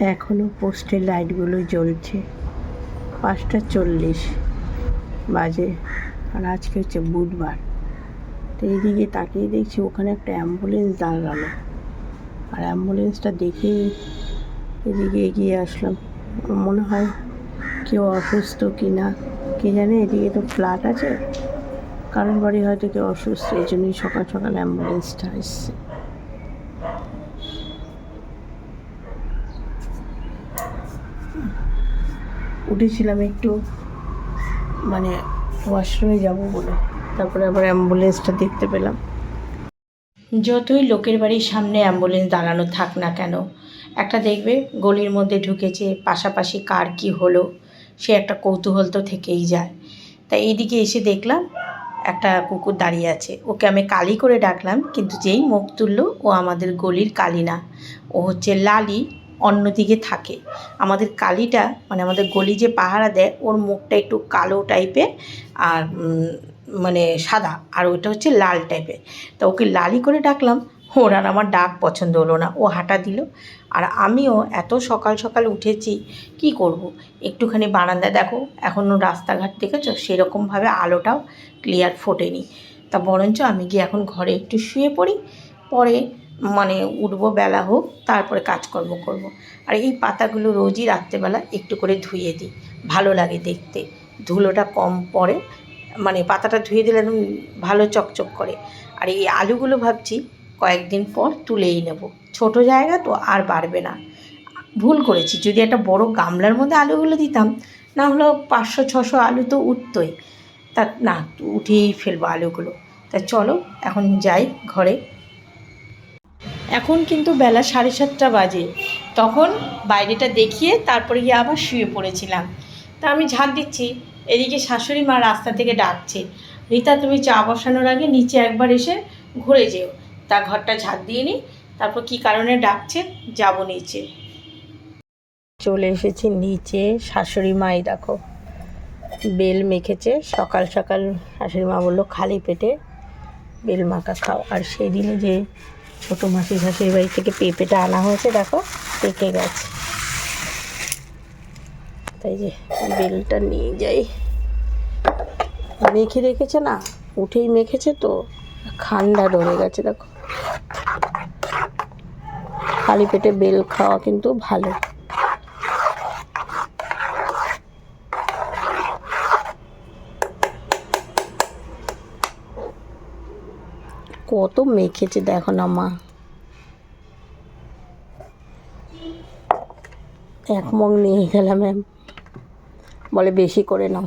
এখনও পোস্টের লাইটগুলো জ্বলছে। পাঁচটা চল্লিশ বাজে আর আজকে হচ্ছে বুধবার। তো এইদিকে তাকিয়ে দেখছি ওখানে একটা অ্যাম্বুলেন্স দাঁড়াল। আর অ্যাম্বুলেন্সটা দেখেই এদিকে এগিয়ে আসলাম। মনে হয় কেউ অসুস্থ কি না, কে জানে এদিকে তো ফ্ল্যাট আছে। কারোর বাড়ি হয়তো কেউ অসুস্থ, এই জন্যই সকাল সকাল অ্যাম্বুলেন্সটা এসছে। উঠেছিলাম একটু মানে ওয়াশরুমে যাব বলে। তারপরে আবার অ্যাম্বুলেন্সটা দেখতে পেলাম। যতই লোকের বাড়ির সামনে অ্যাম্বুলেন্স দাঁড়ানো থাক না কেন, একটা দেখবে গলির মধ্যে ঢুকেছে পাশাপাশি কার কি হলো, সে একটা কৌতূহল তো থেকেই যায়। তাই এইদিকে এসে দেখলাম একটা কুকুর দাঁড়িয়ে আছে। ওকে আমি কালি করে ডাকলাম, কিন্তু যেই মুখ তুললো ও আমাদের গলির কালি না। ও হচ্ছে লালি। অন্যদিকে থাকে। আমাদের কালিটা মানে আমাদের গলি যে পাহারা দেয়, ওর মুখটা একটু কালো টাইপের আর মানে সাদা। আর ওইটা হচ্ছে লাল টাইপের তা ওকে লালি করে ডাকলাম, ওর আর আমার ডাক পছন্দ হলো না। ও হাঁটা দিল। আর আমিও এত সকাল সকাল উঠেছি, কি করব। একটুখানি বারান্দা দেখো এখনও রাস্তাঘাট দেখেছ? সেরকমভাবে আলোটাও ক্লিয়ার ফোটেনি। তা বরঞ্চ আমি গিয়ে এখন ঘরে একটু শুয়ে পড়ি, পরে মানে উঠবো, বেলা হোক, তারপরে কাজকর্ম করব। আর এই পাতাগুলো রোজই রাত্রেবেলা একটু করে ধুয়ে দিই। ভালো লাগে দেখতে। ধুলোটা কম পড়ে মানে পাতাটা ধুয়ে দিলে একদম ভালো চকচক করে। আর এই আলুগুলো ভাবছি কয়েকদিন পর তুলেই নেব। ছোট জায়গা তো আর বাড়বে না। ভুল করেছি। যদি একটা বড় গামলার মধ্যে আলুগুলো দিতাম, না হলেও পাঁচশো, ছশো আলু তো উঠতোই। তা না, উঠেই ফেলব আলুগুলো। তা চলো, এখন যাই ঘরে। এখন কিন্তু বেলা সাড়ে সাতটা বাজে। তখন বাইরেটা দেখিয়ে তারপরে গিয়ে আবার শুয়ে পড়েছিলাম। তা আমি ঝাঁট দিচ্ছি, এদিকে শাশুড়ি মা রাস্তা থেকে ডাকছে। রীতা, তুমি চা বসানোর আগে নিচে একবার এসে ঘুরে যেও। তা ঘরটা ঝাঁট দিয়ে নিই তারপর কি কারণে ডাকছে, যাব নিচে। চলে এসেছি নিচে, শাশুড়ি মাই দেখো। বেল মেখেছে, সকাল সকাল শাশুড়ি মা বলল, খালি পেটে বেল মাখা খাও। আর সেই দিনে যে ছোটো মাসি শাশুড়ি বাড়ি থেকে পেঁপেটা আনা হয়েছে, দেখো, পেকে গেছে। তাই যে বেলটা নিয়ে যাই। মেখে রেখেছে না, উঠেই মেখেছে তো ঠান্ডা ধরে গেছে, দেখো। খালি পেটে বেল খাওয়া কিন্তু ভালো। কত মেখেছে দেখো না মা। এক মগ নিয়ে গেলাম ম্যাম। বলে বেশি করে নাও।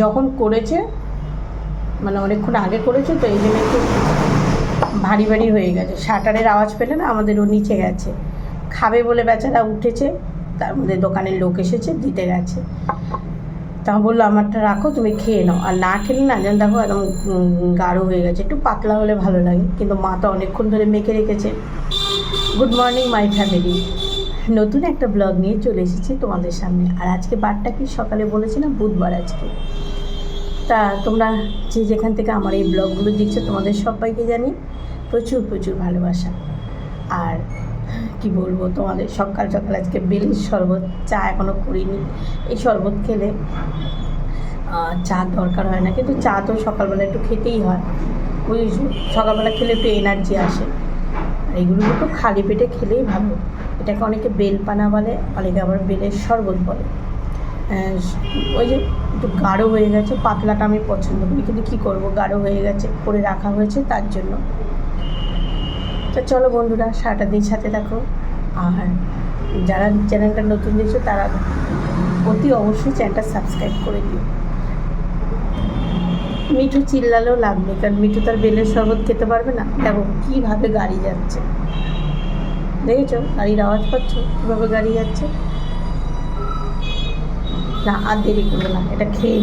যখন করেছে মানে অনেকক্ষণ আগে করেছে, তো এই জন্য একটু ভারী ভারী হয়ে গেছে। শাটারের আওয়াজ পেলে না আমাদের ও নিচে গেছে। খাবে বলে বেচারা উঠেছে, তার মধ্যে দোকানের লোক এসেছে, দিতে গেছে। তা বলল, আমারটা রাখো, তুমি খেয়ে নাও। আর না খেলে না, যেন দেখো একদম গাঢ় হয়ে গেছে। একটু পাতলা হলে ভালো লাগে, কিন্তু মা তো অনেকক্ষণ ধরে মেখে রেখেছে। গুড মর্নিং মাই ফ্যামিলি নতুন একটা ব্লগ নিয়ে চলে এসেছি তোমাদের সামনে। আর আজকে বারটা কি সকালে বলেছিলাম? বুধবার আজকে। তা তোমরা যে যেখান থেকে আমার এই ব্লগগুলো দেখছ, তোমাদের সবাইকে জানি প্রচুর প্রচুর ভালোবাসা। আর কি বলব তোমাদের, সকাল সকাল আজকে বেলের শরবত, চা এখনও করিনি। এই শরবত খেলে চা দরকার হয় না। কিন্তু চা তো সকালবেলা একটু খেতেই হয়। ওই সকালবেলা খেলে একটু এনার্জি আসে। আর এগুলো তো খালি পেটে খেলেই ভালো। এটাকে অনেকে বেলপানা বলে, অনেকে আবার বেলের শরবত বলে। ওই যে একটু গাঢ় হয়ে গেছে, পাতলাটা আমি পছন্দ করি। কিন্তু কী করব, গাঢ় হয়ে গেছে, করে রাখা হয়েছে তার জন্য। তো চলো বন্ধুরা, সারাটা দিন সাথে থাকো। আর যারা চ্যানেলটা নতুন দেখছ, তারা অতি অবশ্যই চ্যানেলটা সাবস্ক্রাইব করে দিও। মিঠু চিল্লালেও লাভ নেই, কারণ মিঠু তার বেলের শরবত খেতে পারবে না। দেখো কীভাবে গাড়ি যাচ্ছে। দেখেছ? গাড়ির আওয়াজ পাচ্ছ? কীভাবে গাড়ি যাচ্ছে? না, আর দেরি করবে না, এটা খেয়ে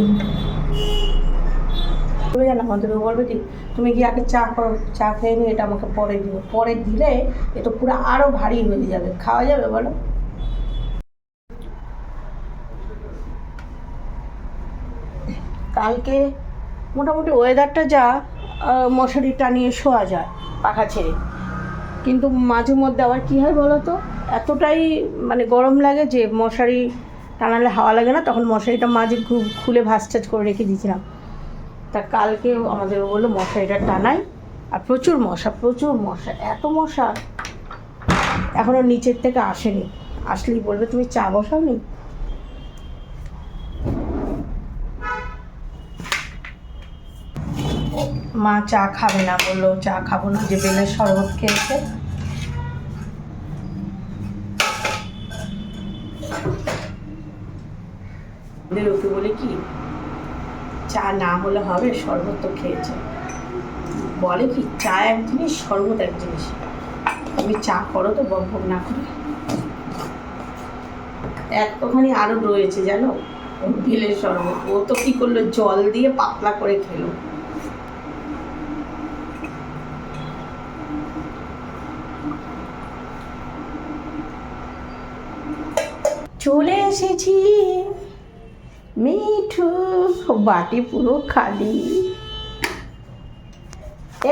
তুমি জানো আমাদের বলবে কি, তুমি কি আগে চা করো, চা খেয়ে নিয়ে এটা আমাকে পরে দিও। পরে দিলে এ তো পুরো আরও ভারী হয়ে যাবে। খাওয়া যাবে বলো? কালকে মোটামুটি ওয়েদারটা যা মশারি টানিয়ে শোয়া যায় পাখা ছেড়ে। কিন্তু মাঝে মধ্যে আবার কী হয় বলো তো, এতটাই মানে গরম লাগে যে মশারি টানালে হাওয়া লাগে না, তখন মশারিটা মাঝে খুলে টাজ করে রেখে দিয়েছিলাম। তা কালকে আমাদের বলল মশারিটা টানাই। আর প্রচুর মশা প্রচুর মশা, এত মশা। এখনও নিচের থেকে আসেনি। আসলেই বলবে, তুমি চা বসাও নি মা চা খাবে না, বলল, চা খাব না, যে বেলের শরবত খেয়েছে। ওকে বলে কি চা না হলে হবে, শরবত তো খেয়েছে। বলে কি, চা এক জিনিস, শরবত এক জিনিস। তুমি চা করো তো, বক না করে। এতখানি আরও রয়েছে ওর বেলের শরবত। ও তো কি করল, জল দিয়ে পাতলা করে খেলো। চলে এসেছি। মিঠু, বাটি পুরো খালি।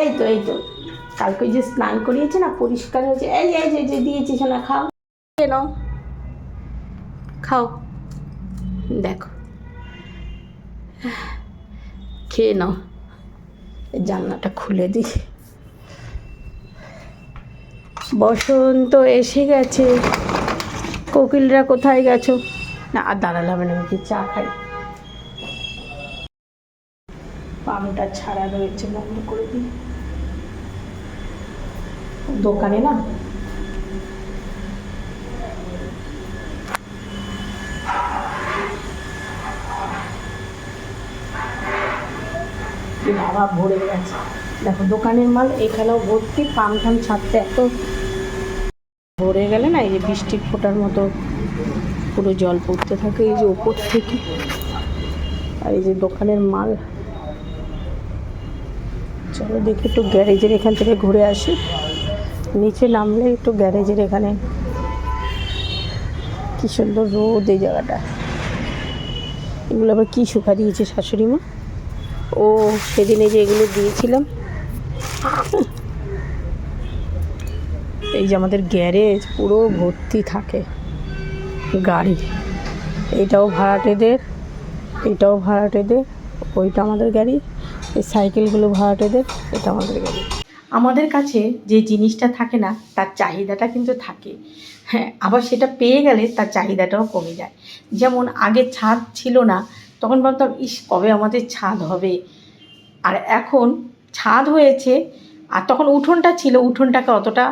এই তো এই তো। কালকে যে স্নান করিয়েছে না, পরিষ্কার হয়েছে। এই এই যে যে, দিয়েছি সোনা, খাও। কেন খাও। দেখো। খেয়ে নাও। জানলাটা খুলে দিই। বসন্ত এসে গেছে। কোকিলরা কোথায় গেছো? না, আর দাঁড়ালে হবে না, আমি চা খাই। পামটা ছাড়া রয়েছে, বন্ধ করে দিই। দোকানে না বাবা ভরে গেছে। দেখো, দোকানের মাল এখানেও ভর্তি, পাম ঠাম ছাড়তে এত ভরে গেলে না, এই যে বৃষ্টির ফোটার মতো পুরো জল পড়তে থাকে, এই যে ওপর থেকে। আর এই যে দোকানের মাল। চলো দেখি একটু গ্যারেজের এখান থেকে ঘুরে আসি। নিচে নামলে একটু গ্যারেজের এখানে। কি সুন্দর রোদ এই জায়গাটা। এগুলো আবার কী শুকা দিয়েছে শাশুড়ি মা? ও, সেদিনে যে এগুলো দিয়েছিলাম। এই যে আমাদের গ্যারেজ পুরো ভর্তি থাকে। গাড়ি। এটাও ভাড়াটেদের এটাও ভাড়াটেদের, ওইটা আমাদের গাড়ি, এই সাইকেলগুলো ভাড়াটেদের, এটা আমাদের গাড়ি। আমাদের কাছে যে জিনিসটা থাকে না, তার চাহিদাটা কিন্তু থাকে। হ্যাঁ আবার সেটা পেয়ে গেলে তার চাহিদাটাও কমে যায়। যেমন আগে ছাদ ছিল না, তখন ভাবতাম, ইস, কবে আমাদের ছাদ হবে? আর এখন ছাদ হয়েছে আর তখন উঠোনটা ছিল, উঠোনটাকে অতটা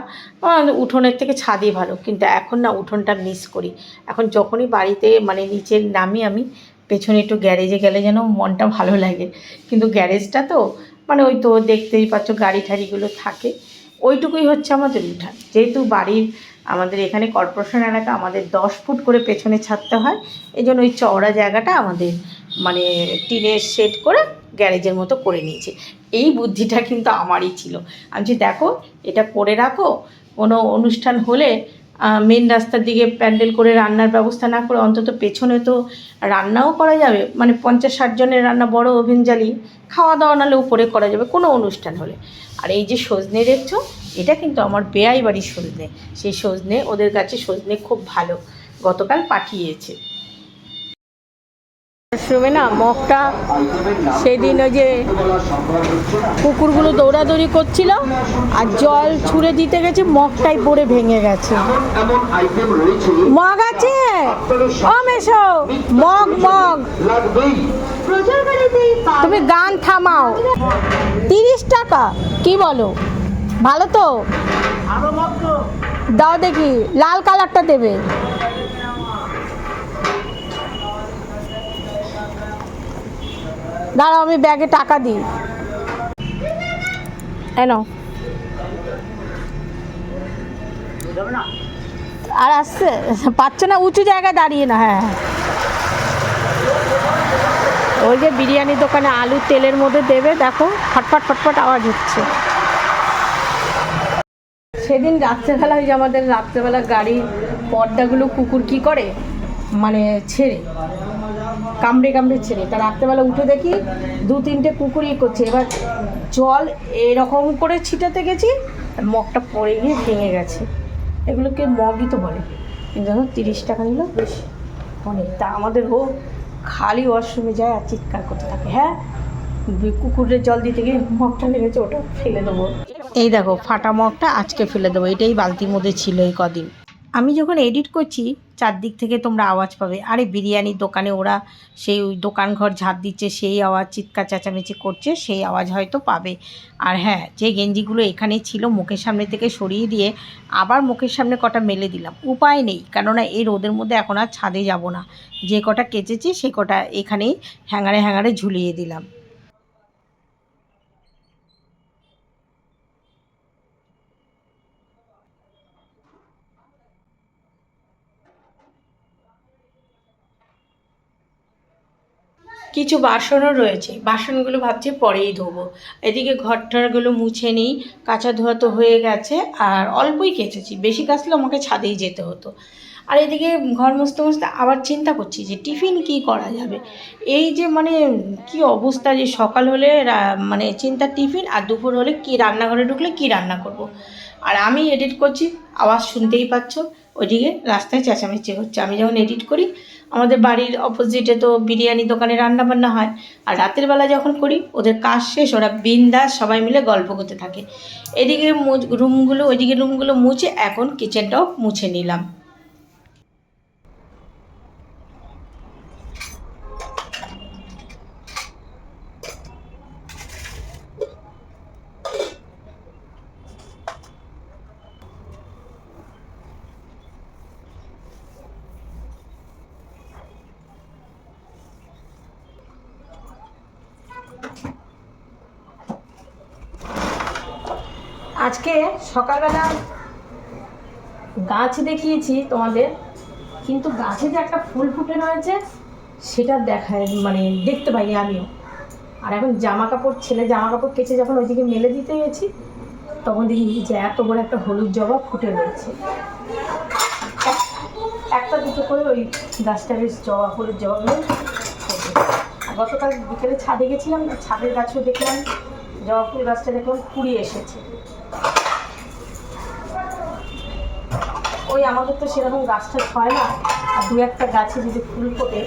উঠোনের থেকে ছাদে ভালো, কিন্তু এখন না উঠোনটা মিস করি। এখন যখনই বাড়িতে মানে নিচে নামি আমি, পেছনে একটু গ্যারেজে গেলে যেন মনটা ভালো লাগে। কিন্তু গ্যারেজটা তো মানে ওই তো দেখতেই পাচ্ছ গাড়ি ঠাড়িগুলো থাকে। ওইটুকুই হচ্ছে আমাদের উঠান। যেহেতু বাড়ির আমাদের এখানে কর্পোরেশন এলাকা, আমাদের দশ ফুট করে পেছনে ছাড়তে হয় এই জন্য ওই চওড়া জায়গাটা আমাদের মানে টিনের সেট করে গ্যারেজের মতো করে নিয়েছে। এই বুদ্ধিটা কিন্তু আমারই ছিল। আমি যে দেখো, এটা করে রাখো, কোনো অনুষ্ঠান হলে মেন রাস্তার দিকে প্যান্ডেল করে রান্নার ব্যবস্থা না করে অন্তত পেছনে তো রান্নাও করা যাবে। মানে পঞ্চাশ ষাট জনের রান্না, বড় ওভেন জ্বালিয়ে খাওয়া দাওয়া নাহলে উপরে করা যাবে, কোনো অনুষ্ঠান হলে। আর এই যে সজনে দেখছ, এটা কিন্তু আমার বেয়াই বাড়ির সজনে। সেই সজনে ওদের কাছে সজনে খুব ভালো। গতকাল পাঠিয়েছে। আশ্রমে না, মগটা সেদিন ওই যে কুকুরগুলো দৌড়াদৌড়ি করছিল আর জল ছুঁড়ে দিতে গেছে, মগটাই পড়ে ভেঙে গেছে। মগ আছে? ও মেশো, মগ মগ। তুমি গান থামাও। তিরিশ টাকা, কি বলো? ভালো তো? দাও দেখি, লাল কালারটা দেবে। দাঁড়াও, আমি ব্যাগে টাকা দিই। এনো আর আসছে? পাচ্ছে না? উঁচু জায়গায় দাঁড়িয়ে না হ্যাঁ হ্যাঁ। ওই যে বিরিয়ানির দোকানে আলু তেলের মধ্যে দেবে, দেখো, ফটফট ফটফট আওয়াজ হচ্ছে। সেদিন রাত্রেবেলা ওই যে আমাদের রাত্রেবেলা গাড়ির পর্দাগুলো কুকুর কি করে? মানে ছেড়ে। কামড়ে কামড়ে ছেড়ে। তা রাত্রেবেলা উঠে দেখি দু তিনটে কুকুরই করছে। এবার জল এরকম করে ছিটাতে গেছি, মগটা পড়ে গিয়ে ভেঙে গেছে। এগুলোকে মগই তো বলে। কিন্তু জানো তিরিশ টাকা নিল, বেশ অনেক। তা আমাদের ও খালি ওয়াশরুমে যায় আর চিৎকার করতে থাকে। হ্যাঁ কুকুরের জল দিতে গিয়ে মগটা লেগেছে, ওটা ফেলে দেবো। এই দেখো, ফাটা মগটা আজকে ফেলে দেবো। এটাই বালতির মধ্যে ছিল এই কদিন। আমি যখন এডিট করছি চারদিক থেকে তোমরা আওয়াজ পাবে। আরে বিরিয়ানির দোকানে ওরা সেই ওই দোকান ঘর ঝাঁট দিচ্ছে, সেই আওয়াজ চিৎকার চেঁচামেচি করছে, সেই আওয়াজ হয়তো পাবে। আর হ্যাঁ যে গেঞ্জিগুলো এখানে ছিল মুখের সামনে থেকে সরিয়ে দিয়ে আবার মুখের সামনে কটা মেলে দিলাম। উপায় নেই, কেননা এই রোদের মধ্যে এখন আর ছাদে যাব না। যে কটা কেচেছি, সে কটা এখানেই হ্যাঙ্গারে হ্যাঙ্গারে ঝুলিয়ে দিলাম। কিছু বাসনও রয়েছে। বাসনগুলো ভাবছি পরেই ধোবো। এদিকে ঘরটারগুলো মুছে নিই। কাঁচা ধোয়া তো হয়ে গেছে আর অল্পই কেচেছি। বেশি কাচলে আমাকে ছাদেই যেতে হতো। আর এদিকে ঘর মুছতে মুছতে আবার চিন্তা করছি যে টিফিন কি করা যাবে? এই যে মানে কি অবস্থা যে সকাল হলে মানে চিন্তা টিফিন আর দুপুর হলে কি রান্নাঘরে ঢুকলে কি রান্না করব। আর আমি এডিট করছি, আওয়াজ শুনতেই পাচ্ছ। ওইদিকে রাস্তায় চেঁচামেচি হচ্ছে। আমি যখন এডিট করি, আমাদের বাড়ির অপোজিটে তো বিরিয়ানি দোকানে রান্না বান্না হয়। আর রাতের বেলা যখন করি, ওদের কাজ শেষ, ওরা বিন্দাস সবাই মিলে গল্প করতে থাকে। এদিকে রুমগুলো ওইদিকে রুমগুলো মুছে এখন কিচেনটাও মুছে নিলাম। আজকে সকালবেলা গাছ দেখিয়েছি তোমাদের, কিন্তু গাছে যে একটা ফুল ফুটে রয়েছে, সেটা দেখায় মানে দেখতে পাইনি আমিও। আর এখন জামা কাপড় ছেলে জামা কাপড় কেচে যখন ওইদিকে মেলে দিতে গেছি, তখন দেখি যে এত বড় একটা হলুদ জবা ফুটে রয়েছে। একটা দুটো করে ওই গাছটা বেশ জবা, হলুদ জবাগুলো। গতকাল বিকেলে ছাদে গেছিলাম, ছাদের গাছও দেখলাম, জবা ফুল গাছটা দেখলাম কুড়িয়ে এসেছে। ওই আমাদের তো সেরকম গাছটা হয় না আর দু একটা গাছে যদি ফুল ফোটে,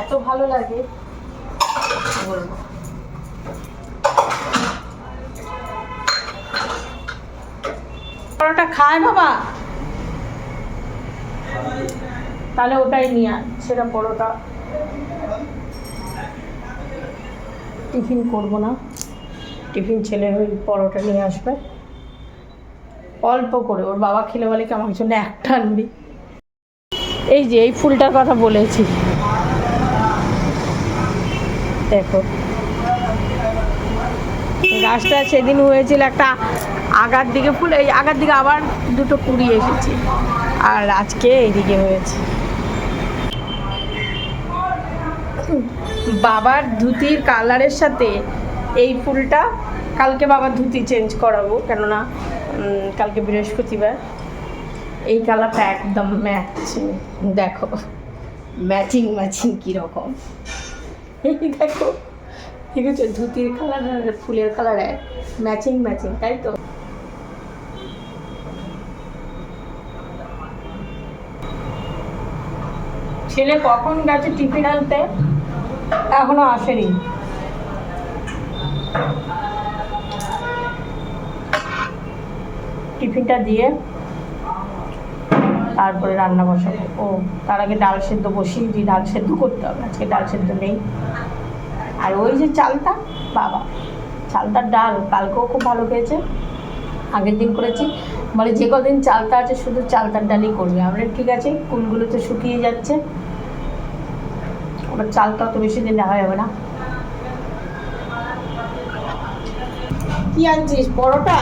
এত ভালো লাগে। বলব পরোটা খায় বাবা? তাহলে ওটাই নিয়ে আন সেটা পরোটা। টিফিন করব না। টিফিন ছেলে ওই পরোটা নিয়ে আসবে। অল্প করে, ওর বাবা খেলে বলে কি আমার জন্য একটা আনবি। এই যে, এই ফুলটার কথা বলেছি। দেখো। গাছটা সেদিন হয়েছিল একটা আগার দিকে ফুল, এই আগার দিকে আবার দুটো কুড়ি এসেছে। আর আজকে এইদিকে হয়েছে। বাবার ধুতির কালারের সাথে এই ফুলটা, কালকে বাবার ধুতি চেঞ্জ করাবো, কেননা কালকে বৃহস্পতিবার। এই কালারটা একদম ম্যাচিং দেখো ম্যাচিং ম্যাচিং কীরকম। এই দেখো ঠিক আছে ধুতির কালার আর ফুলের কালার ম্যাচিং ম্যাচিং তাই তো? ছেলে কখন গেছে টিফিন আনতে? এখনও আসেনি। টিফিনটা দিয়ে তারপরে রান্না বসাবো। ও, তার আগে ডাল সেদ্ধ বসিয়ে দিই ডাল সেদ্ধ করতে হবে। আজকে ডাল সেদ্ধ নেই। আর ওই যে চালটা, বাবা চালটার ডাল, কালকেও খুব ভালো খেয়েছে। আগের দিন করেছি। বলে যে কদিন চালটা আছে, শুধু চালতার ডালই করবে। আমরা ঠিক আছে কুলগুলো তো শুকিয়ে যাচ্ছে। ওটা চালটা অত বেশি দিন দেখা যাবে না। কি আনছিস, পরোটা?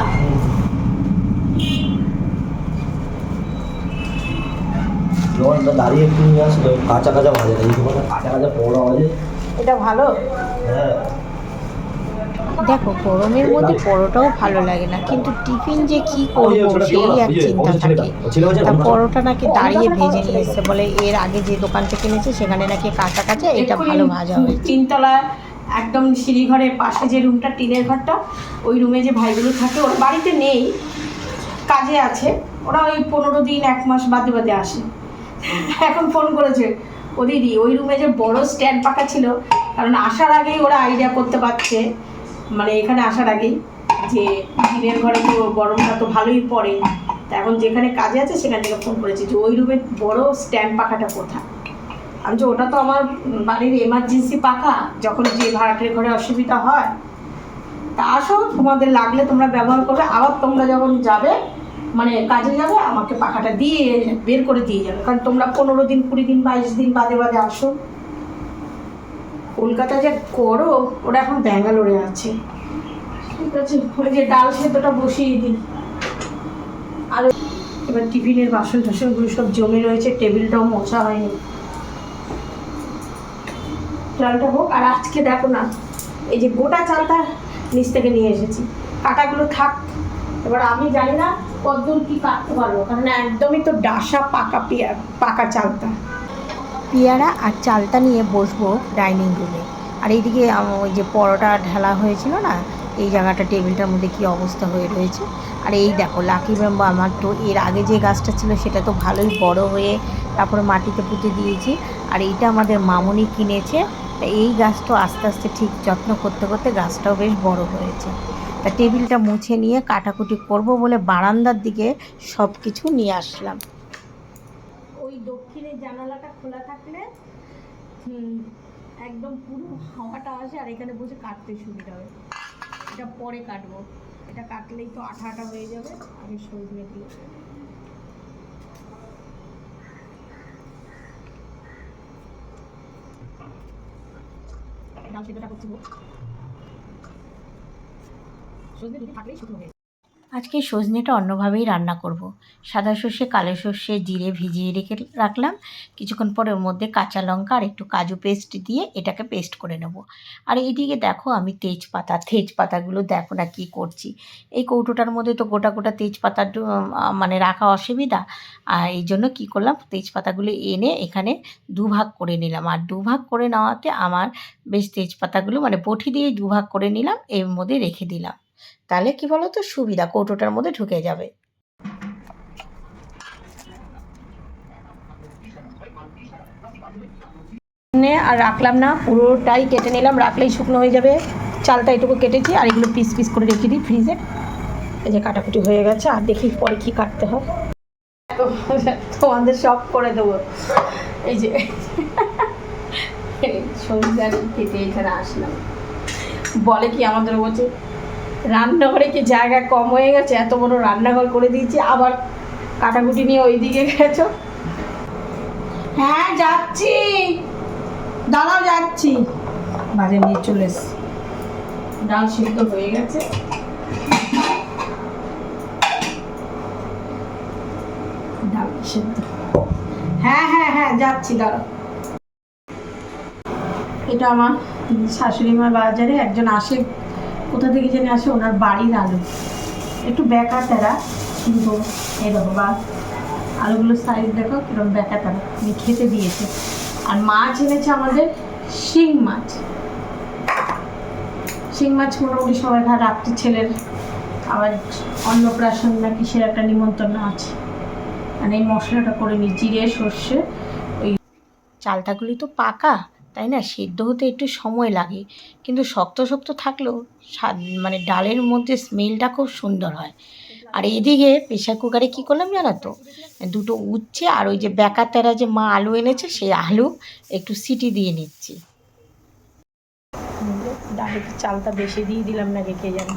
দোকানটা দাঁড়িয়ে একটু নিয়ে আসলো কাঁচা কাঁচা ভাজে এই দোকানে কাঁচা কাঁচা ভাজে। এটা ভালো? হ্যাঁ। দেখো গরমের মধ্যে পরোটাও ভালো লাগে না কিন্তু টিফিন যে কি করব সেই এক চিন্তা থাকে। তা পরোটা নাকি দাঁড়িয়ে ভেজে নিয়ে এসছে বলে এর আগে যে দোকান থেকে এনেছে সেখানে নাকি কাঁচা কাঁচা এটা ভালো ভাজা হয়েছে তিনতলা একদম সিঁড়িঘরের পাশে যে রুমটা টিনের ঘরটা ওই রুমে যে ভাইগুলো থাকে ওর বাড়িতে নেই কাজে আছে ওরা ওই পনেরো দিন এক মাস বাদে বাদে আসে। এখন ফোন করেছে, ও দিদি, ওই রুমে যে বড় স্ট্যান্ড পাখা ছিল, কারণ আসার আগেই ওরা আইডিয়া করতে পারছে মানে এখানে আসার আগেই, যে দিনের ঘরে তো গরমটা তো ভালোই পড়ে, তা এখন যেখানে কাজে আছে সেখান থেকে ফোন করেছে যে, ওই রুমের বড় স্ট্যান্ড পাখাটা কোথায়? আমি যে, ওটা তো আমার বাড়ির এমার্জেন্সি পাখা, যখন যে ভাড়াটের ঘরে অসুবিধা হয়, তা আসো, তোমাদের লাগলে তোমরা ব্যবহার করবে, আবার তোমরা যখন যাবে মানে কাজে যাবে আমাকে পাখাটা দিয়ে বের করে দিয়ে যাবে। কারণ তোমরা পনেরো দিন কুড়ি দিন বাইশ দিন বাদে বাদে আসো। কলকাতা যে করো ওরা এখন ব্যাঙ্গালোরে আছে। ঠিক আছে। ওই যে ডাল সেদ্ধটা বসিয়ে দিই। আর এবার টিফিনের বাসন টাসনগুলো সব জমে রয়েছে টেবিলটাও মোছা হয়নি। চালটা হোক আর আজকে দেখো না এই যে গোটা চালটা নিচ থেকে নিয়ে এসেছি। কাটাগুলো থাক। এবার আমি জানি না কতদূর কি কাটতে পারব? কারণ একদমই তো ডাসা, পাকা পিয়া, পাকা চালটা পেয়ারা আর চালটা নিয়ে বসবো ডাইনিং রুমে। আর এইদিকে ওই যে পরোটা ঢালা হয়েছিল না, এই জায়গাটা টেবিলটার মধ্যে কি অবস্থা হয়ে রয়েছে। আর এই দেখো, লাকি ব্যাম্বো আমার তো, এর আগে যে গাছটা ছিল সেটা তো ভালোই বড় হয়ে তারপরে মাটিতে পুঁতে দিয়েছি। আর এইটা আমাদের মামুনি কিনেছে। এই গাছটা আস্তে আস্তে ঠিক যত্ন করতে করতে গাছটাও বেশ বড় হয়েছে। তা টেবিলটা মুছে নিয়ে কাটাকুটি করব বলে বারান্দার দিকে সব কিছু নিয়ে আসলাম। ওই দক্ষিণের জানালাটা খোলা থাকলে একদম পুরো হাওয়াটা আসে আর এখানে বসে কাটতে সুবিধা হয়। এটা পরে কাটবো। এটা কাটলেই তো আঠা আঠা হয়ে যাবে আমি সজনে দিয়ে ডাল সেদ্ধটা করছি। আজকে সজনেটা অন্যভাবেই রান্না করব। সাদা সর্ষে, কালো সর্ষে জিরে ভিজিয়ে রেখে রাখলাম। কিছুক্ষণ পরে ওর মধ্যে কাঁচা লঙ্কা আর একটু কাজু পেস্ট দিয়ে এটাকে পেস্ট করে নেব। আর এইদিকে দেখো আমি তেজপাতা, তেজপাতাগুলো দেখো না কী করছি। এই কৌটোটার মধ্যে তো গোটা গোটা তেজপাতা মানে রাখা অসুবিধা। আর এই জন্য কী করলাম, তেজপাতাগুলো এনে এখানে দুভাগ করে নিলাম। আর দুভাগ করে নেওয়াতে আমার বেশ তেজপাতাগুলো মানে বটি দিয়ে দুভাগ করে নিলাম, এর মধ্যে রেখে দিলাম। তাহলে কি বলো তো সুবিধা কৌটোটার মধ্যে ঢুকে যাবে। আর রাখলাম না, পুরোটাই কেটে নিলাম, রাখলেই শুকনো হয়ে যাবে। চালটা এটুকু কেটেছি, আর এগুলো পিস পিস করে রেখে দিই ফ্রিজে এই যে কাটাকুটি হয়ে গেছে, আর দেখি পরে কি কাটতে হয়। তোমাদের সব করে দেবো। এই যে। সবজি আর কেটে এখানে আসলাম। বলে কি আমাদের বলছে রান্নাঘরে কি জায়গা কম হয়ে গেছে? এত বড় রান্নাঘর করে দিয়েছি, আবার কাটাকুটি নিয়ে ওই দিকে গেছো? হ্যাঁ যাচ্ছি। দাঁড়াও, যাচ্ছি। বাজে নিয়ে চলে এসছি। ডাল সিদ্ধ হয়ে গেছে। ডাল সিদ্ধ। হ্যাঁ হ্যাঁ হ্যাঁ যাচ্ছি, দাঁড়াও। এটা আমার শাশুড়ি মা বাজারে, একজন আসে কোথা থেকে যেন আসে ওনার বাড়ির আলু। একটু বেকা তেরা, কিন্তু এই দেখো বা আলুগুলোর সাইজ দেখো কীরকম বেকা তেরা। উনি খেতে দিয়েছে। আর মাছ এনেছে আমাদের শিং মাছ। শিং মাছ মোটামুটি সবাই খায়, রাত্রি ছেলের আবার অন্নপ্রাশন না কিসের একটা নিমন্ত্রণ আছে। মানে এই মশলাটা করে নিই, জিরে, সর্ষে, ওই চালটাগুলি তো পাকা। তাই না? সেদ্ধ হতে একটু সময় লাগে। কিন্তু শক্ত শক্ত থাকলেও স্বাদ মানে ডালের মধ্যে স্মেলটা খুব সুন্দর হয়। আর এদিকে প্রেশার কুকারে কী করলাম জানো তো? দুটো উচ্ছে আর ওই যে বেকার তেরা যে মা আলু এনেছে, সেই আলু একটু সিটি দিয়ে নিচ্ছি। ডালে চালটা বেশি দিয়ে দিলাম না কে জানি?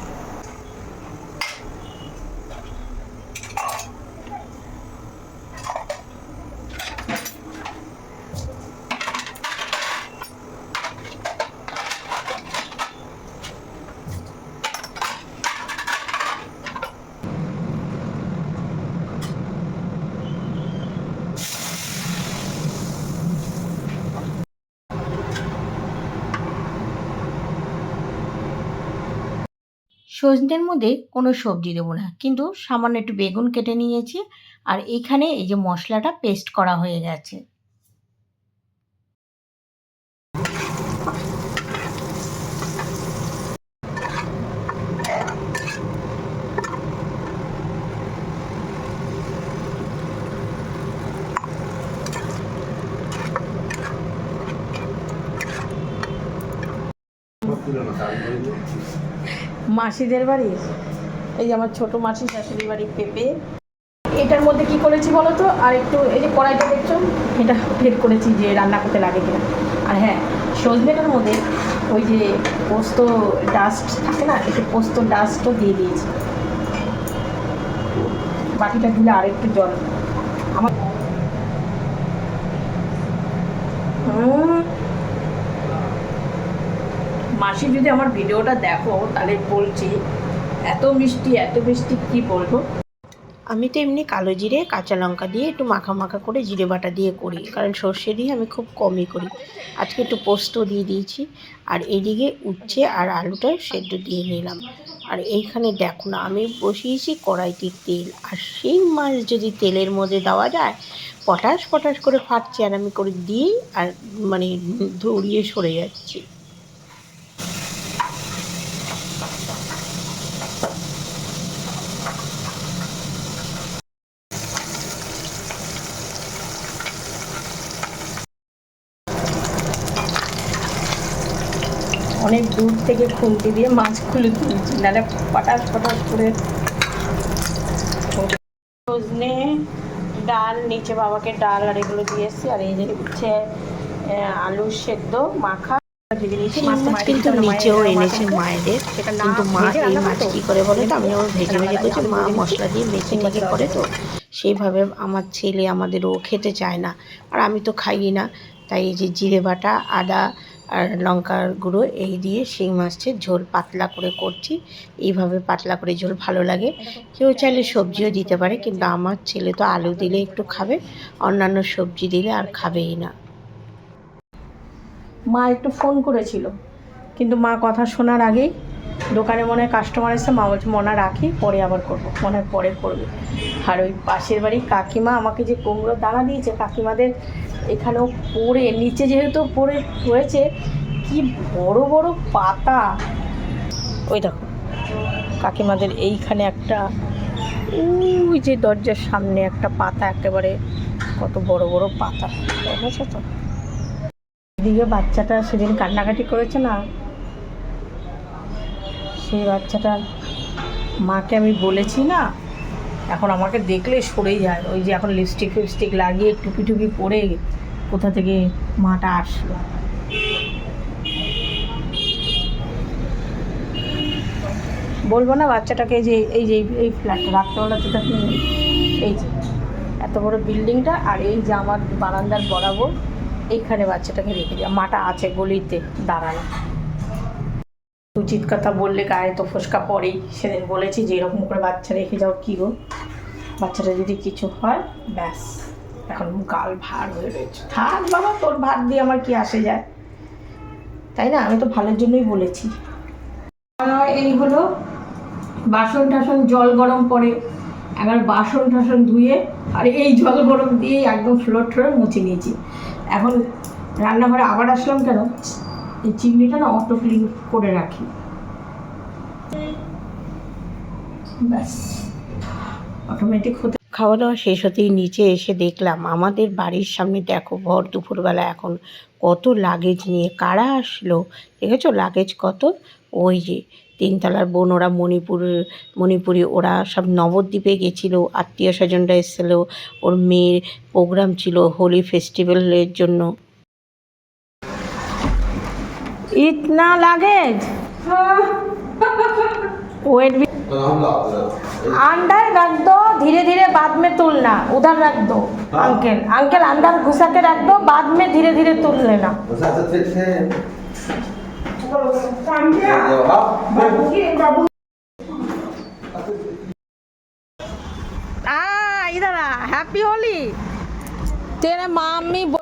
সজনের মধ্যে কোনো সবজি দেবো না। কিন্তু সামান্য একটু বেগুন কেটে নিয়েছি আর এখানে এই যে মশলাটা পেস্ট করা হয়ে গেছে। মাসিদের বাড়ি? এই যে আমার ছোট মাসি শাশুড়ি বাড়ি পেঁপে। এটার মধ্যে কি করেছি বলো তো? আর একটু এই যে কড়াইটা দেখছ? এটা বের করেছি যে রান্না করতে লাগে কিনা। আর হ্যাঁ সজনেটার মধ্যে ওই যে পোস্ত ডাস্ট থাকে না, একটু পোস্ত ডাস্টও দিয়ে দিয়েছি। বাকিটা দিলে আর একটু জল। আমার মাসি যদি আমার ভিডিওটা দেখো, তাহলে বলছি, এত মিষ্টি এত মিষ্টি কি বলব? আমি তো এমনি কালো জিরে, কাঁচা লঙ্কা দিয়ে একটু মাখা মাখা করে জিরে বাটা দিয়ে করি, কারণ সর্ষে দিয়ে আমি খুব কমই করি। আজকে একটু পোস্ত দিয়ে দিয়েছি, আর এদিকে উচ্ছে আর আলুটা সেদ্ধ দিয়ে নিলাম। আর এইখানে দেখো না, আমি বসিয়েছি কড়াইতে তেল, আর সেই মাছ যদি তেলের মধ্যে দেওয়া যায়, পটাশ পটাশ করে ফাটছে, আর আমি করে দিয়েই আর মানে ধরিয়ে সরে যাচ্ছি। অনেক দূর থেকে খুন্তি দিয়ে মাছগুলো তুলছি। নাহলে পটাশ পটাশ করে সজনে ডাল নিচে বাবাকে ডাল আর এগুলো দিয়ে এসছি। আর এই যে হচ্ছে আলু সেদ্ধ মাখা। মাছ কিন্তু নিচেও এনেছে মায়েদের। না কিন্তু মা এই মাছ করতো। কী করে বলে তো? আমি ভেজে ভেজে করছি মা মশলা দিয়ে মেখে মেখে করে তো সেইভাবে আমার ছেলে আমাদেরও খেতে চায় না। আর আমি তো খাইই না। তাই এই যে জিরে বাটা আদা আর লঙ্কার গুঁড়ো এই দিয়ে শিং মাছের ঝোল পাতলা করে করছি। এইভাবে পাতলা করে ঝোল ভালো লাগে। কেউ চাইলে সবজিও দিতে পারে, কিন্তু আমার ছেলে তো আলু দিলে একটু খাবে, অন্যান্য সবজি দিলে আর খাবেই না। মা একটু ফোন করেছিল, কিন্তু মা কথা শোনার আগেই দোকানে মনে হয় কাস্টমার এসে মা বলছে, মনে, রাখি, পরে আবার করব। মনে হয় পরে করবে। আর ওই পাশের বাড়ির কাকিমা আমাকে যে কুমড়োর দানা দিয়েছে, কাকিমাদের এখানেও পড়ে, নিচে যেহেতু পড়ে হয়েছে কি বড় বড় পাতা। ওই দেখো, কাকিমাদের এইখানে একটা, ওই যে দরজার সামনে একটা পাতা, একেবারে কত বড় বড় পাতা। দেখেছ তো? এদিকে বাচ্চাটা সেদিন কান্নাকাটি করেছে না সেই বাচ্চাটার মাকে আমি বলেছি না, এখন আমাকে দেখলে সরে যায়। ওই যে এখন লিপস্টিক ফিপস্টিক লাগিয়ে টুপি টুপি পরে কোথা থেকে মাটা আসলো। বলব না বাচ্চাটাকে যে এই যে, এই ফ্ল্যাটটা রাত্রেবেলা যেটা এই যে, এত বড় বিল্ডিংটা আর এই যে আমার বারান্দার বরাবর এইখানে বাচ্চাটাকে রেখে দেওয়া মাটা আছে গলিতে, দাঁড়ানো। উচিত কথা বললে গায়ে তো ফোসকা পড়েই। সেদিন বলেছি যে, এরকম করে বাচ্চা রেখে যাও কী গো? বাচ্চাটা যদি কিছু হয়, ব্যাস। এখন গাল ভার হয়ে রয়েছে। থাক বাবা, তোর ভাত দিয়ে আমার কি আসে যায়? তাই না? আমি তো ভালোর জন্যই বলেছি। এই হলো বাসন টাসন জল গরম পড়ে এবার বাসন টাসন ধুয়ে আর এই জল গরম দিয়ে একদম ফ্লোর ঠোর মুছে নিয়েছি। এখন রান্নাঘরে আবার আসলাম কেন? এই চিমনিটা না অটো ক্লিন করে রাখি। অটোমেটিক হতে খাওয়া দাওয়া শেষ হতেই নিচে এসে দেখলাম, আমাদের বাড়ির সামনে দেখো, ভর দুপুরবেলা এখন কত লাগেজ নিয়ে কারা আসলো? দেখেছ লাগেজ কত? ওই যে তিনতলার বোন, ওরা মণিপুর, মণিপুরি, ওরা সব নবদ্বীপে গেছিল, আত্মীয় স্বজনরা এসেছিল, ওর মেয়ের প্রোগ্রাম ছিল হোলি ফেস্টিভ্যালের জন্য। इतना लागेज वेट भी अंदर रख दो धीरे धीरे बाद में तुलना उधर रख दो अंकल अंकल अंदर घुसा के रख दो बाद में धीरे धीरे तुल लेना आ इधर आ हैप्पी होली तेरे मामी बोला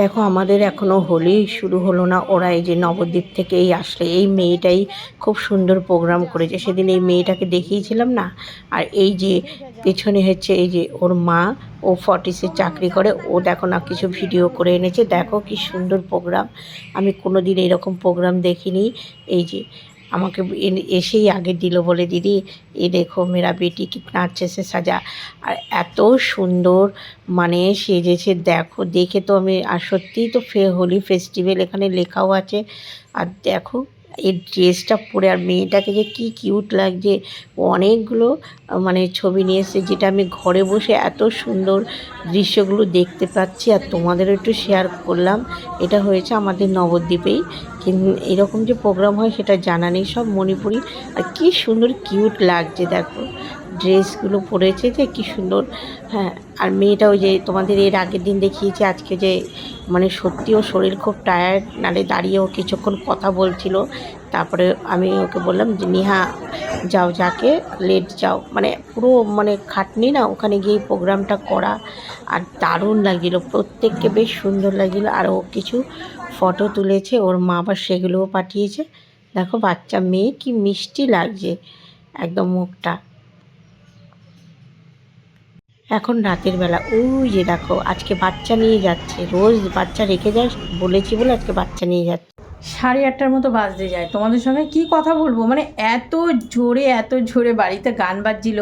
দেখো, আমাদের এখনও হোলি শুরু হলো না। ওরা এই যে নবদ্বীপ থেকে এই আসলে এই মেয়েটাই খুব সুন্দর প্রোগ্রাম করেছে। সেদিন এই মেয়েটাকে দেখিয়েছিলাম না? আর এই যে পেছনে হচ্ছে এই যে ওর মা, ও ফর্টিসে চাকরি করে। ও দেখো না, কিছু ভিডিও করে এনেছে। দেখো কি সুন্দর প্রোগ্রাম আমি কোনো দিন এরকম প্রোগ্রাম দেখিনি। এই যে আমাকে এসেই আগে দিল বলে, দিদি, এ দেখো মেরা বেটি কিতনা আছে সে সাজা। আর এত সুন্দর মানে সেজেছে, দেখো, দেখে তো আমি, আর সত্যিই তো ফে, হোলি ফেস্টিভ্যাল এখানে লেখাও আছে। আর দেখো এই ড্রেসটা পরে আর মেয়েটাকে যে কি কিউট লাগছে। অনেকগুলো মানে ছবি নিয়ে এসেছে যেটা আমি ঘরে বসে এত সুন্দর দৃশ্যগুলো দেখতে পাচ্ছি আর তোমাদেরও একটু শেয়ার করলাম। এটা হয়েছে আমাদের নবদ্বীপেই। কিন্তু এরকম যে প্রোগ্রাম হয় সেটা জানা নেই, সব মণিপুরি। আর কি সুন্দর কিউট লাগছে, দেখো। ড্রেসগুলো পরেছে যে কি সুন্দর। হ্যাঁ আর মেয়েটা ওই যে তোমাদের এর আগের দিন দেখিয়েছে, আজকে যে মানে সত্যি শরীর খুব টায়ার্ড নালে দাঁড়িয়ে ও কিছুক্ষণ কথা বলছিল। তারপরে আমি ওকে বললাম যে, নেহা, যাও যাকে, লেট যাও। মানে পুরো মানে খাটনি না, ওখানে গিয়ে প্রোগ্রামটা করা, আর দারুণ লাগছিল, প্রত্যেককে বেশ সুন্দর লাগছিল। আর ও কিছু ফটো তুলেছে, ওর মা আবার সেগুলোও পাঠিয়েছে। দেখো, বাচ্চা মেয়ে, কি মিষ্টি লাগছে, একদম মুখটা। এখন রাতের বেলা, ওই যে দেখো, আজকে বাচ্চা নিয়ে যাচ্ছে, রোজ বাচ্চা রেখে যায়, বলেছি বলে আজকে বাচ্চা নিয়ে যাচ্ছে। সাড়ে আটটার মতো বাজতে যায়, তোমাদের সঙ্গে কি কথা বলব? মানে এত জোরে এত জোরে বাড়িতে গান বাজছিল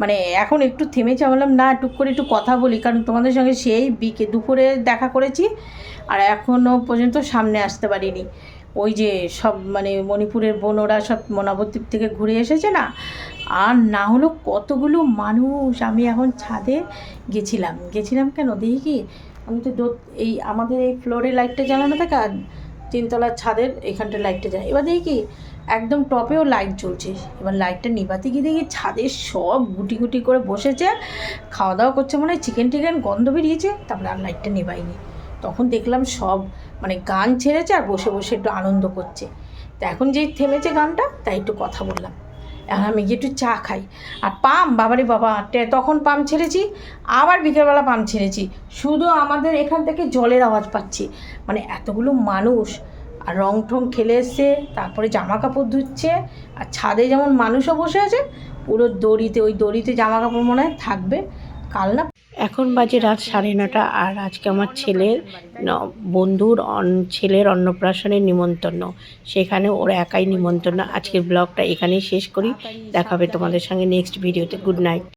মানে এখন একটু থেমেছে বললাম, না, টুক করে একটু কথা বলি, কারণ তোমাদের সঙ্গে সেই বিকে, দুপুরে দেখা করেছি, আর এখনও পর্যন্ত সামনে আসতে পারিনি। ওই যে সব মানে মণিপুরের বোনরা সব নবদ্বীপ থেকে ঘুরে এসেছে না? আর না হলো কতগুলো মানুষ? আমি এখন ছাদে গেছিলাম। গেছিলাম কেন? দেখি কি? আমি তো দো- এই আমাদের এই ফ্লোরে লাইটটা জ্বালানো থাকে আর তিনতলার ছাদের এখানটা লাইটটা যায় এবার দেখি কি? একদম টপেও লাইট জ্বলছে। এবার লাইটটা নিবাতে গিয়ে দেখি ছাদের সব গুটি গুটি করে বসেছে। খাওয়া দাওয়া করছে মনে হয় চিকেন টিকেন গন্ধ বেরিয়েছে, তারপরে আর লাইটটা নেবাইনি তখন দেখলাম সব মানে গান ছেড়েছে আর বসে বসে একটু আনন্দ করছে। তো এখন যেই থেমেছে গানটা, তাই একটু কথা বললাম। এখন আমি গিয়ে একটু চা খাই। আর পাম, বাবারে বাবা তখন পাম ছেড়েছি, আবার বিকেলবেলা পাম ছেড়েছি। শুধু আমাদের এখান থেকে জলের আওয়াজ পাচ্ছি। মানে এতগুলো মানুষ, আর রং টং খেলে এসছে, তারপরে জামা কাপড় ধুচ্ছে, আর ছাদে যেমন মানুষও বসে আছে, পুরো দড়িতে, ওই দড়িতে জামা কাপড় মনে হয় থাকবে। কাল না এখন বাজে রাত সাড়ে নটা আর আজকে আমার ছেলের বন্ধুর ছেলের অন্নপ্রাশনের নিমন্ত্রণ। সেখানে ওরা একাই নিমন্ত্রণ। আজকের ব্লগটা এখানেই শেষ করি। দেখাবে তোমাদের সঙ্গে নেক্সট ভিডিওতে গুড নাইট